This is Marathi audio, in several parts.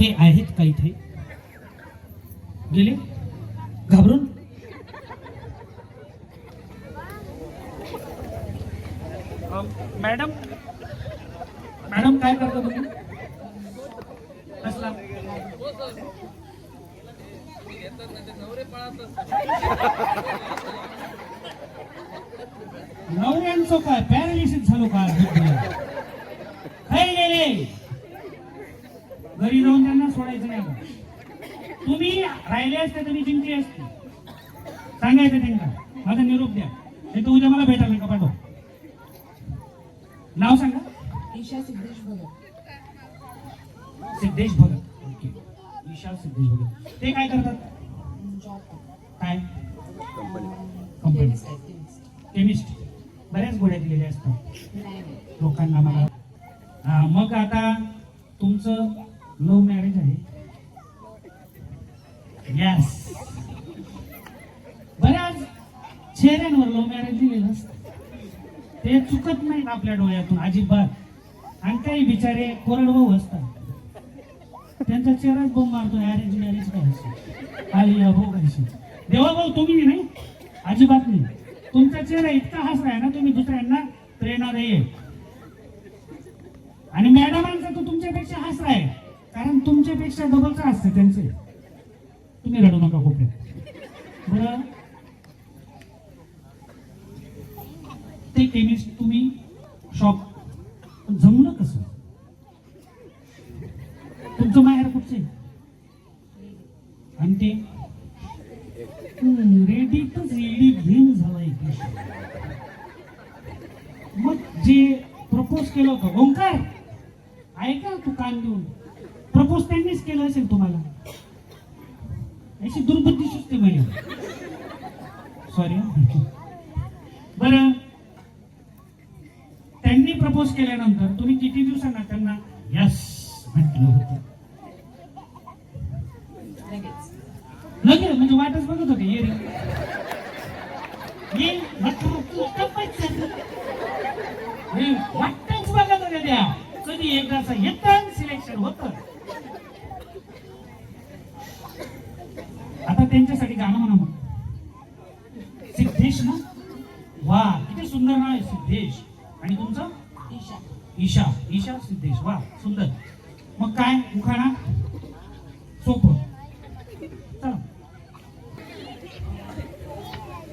ते आहेत का इथे? गेले? घाबरून? मॅडम? मॅडम काय करता तुम्ही? कसला? नवऱ्यांचं काय? पॅरालिसिस झालो का गेले. घरी जाऊन त्यांना सोडायचं नाही. तुम्ही राहिले असते मी जिंकली असते. सांगायचं त्यांना. माझा निरोप द्या. नाही तर उद्या मला भेटायला का पाठव. नाव सांगा. ईशा सिद्धेश भगत. सिद्धेश भगत. ओके. विशाल सिद्धेश भगत. ते काय करतात? जॉब काय? कंपनी केमिस्ट बऱ्याच गोळ्या दिलेल्या असतात. लोकांना मला हा, मग आता तुमचं लव्ह मॅरेज आहे. यस बऱ्याच चेहऱ्यांवर लव्ह मॅरेज दिलेलं असत. ते चुकत नाहीत आपल्या डोळ्यातून अजिबात. आणि काही बिचारे कोरडभाऊ असतात. त्यांचा चेहराच बोंब मारतो अरेंज मॅरेज करायची आली भाऊ करायची देवा भाऊ तुम्ही नाही? अजिबात नाही. तुमचा चेहरा इतका हसराय ना तुम्ही दुसऱ्यांना प्रेरणा दे आणि मॅडमांचा तो तुमच्यापेक्षा हसरा आहे. कारण तुमच्यापेक्षा डबल का असते त्यांचे. तुम्ही रडू नका कोपऱ्यात बरं? ते केमिस्ट तुम्ही शॉप जमलं कसं तुमचं माहेर कुठचे? आणि ते? रेडी तर रेडी घेऊन झालाय मग जे प्रपोज केलं होतं ओंकार ऐका तू कान देऊन. त्यांनीच केलं असेल तुम्हाला? अशी दुर्बुद्धी सुचते म्हणजे सॉरी बर. त्यांनी प्रपोज केल्यानंतर तुम्ही किती दिवसांना त्यांना यस म्हटलं होत? लगेच. म्हणजे वाटच बघत होते ये रे. ये म्हणजे वाटच बघत होते त्या. कधी एकदाच येतं सिलेक्शन होतं आता त्यांच्यासाठी गाणं म्हणा मग. सिद्धेश ना? वा किती सुंदर नाव आहे सिद्धेश. आणि तुमचं? ईशा. ईशा. ईशा सिद्धेश. वा सुंदर. मग काय उखाणा? सोपं. चला.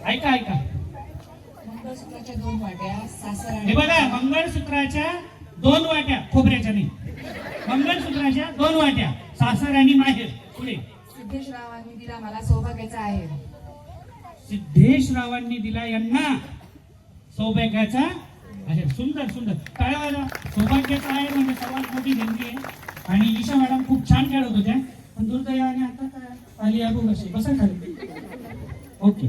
ऐका ऐका. मंगळसूत्राच्या दोन वाट्या सासर हे आणि बघा मंगळसूत्राच्या दोन वाट्या खोबऱ्याच्या नाही. मंगळसूत्राच्या दोन वाट्या सासर आणि माहेर. पुढे. सिद्धेश रावांनी दिला मला सौभाग्याचा आहे. सिद्धेश रावांनी दिला यांना सौभाग्याचा आहे. सुंदर सुंदर. काय व्हायला सौभाग्याचा आहे म्हणजे सर्वात मोठी देणगी आहे. आणि ईशा मॅडम खूप छान खेळत होत्या. पण दुर्दैवाने आता काय आली अबू कशी. बसा खाली. ओके.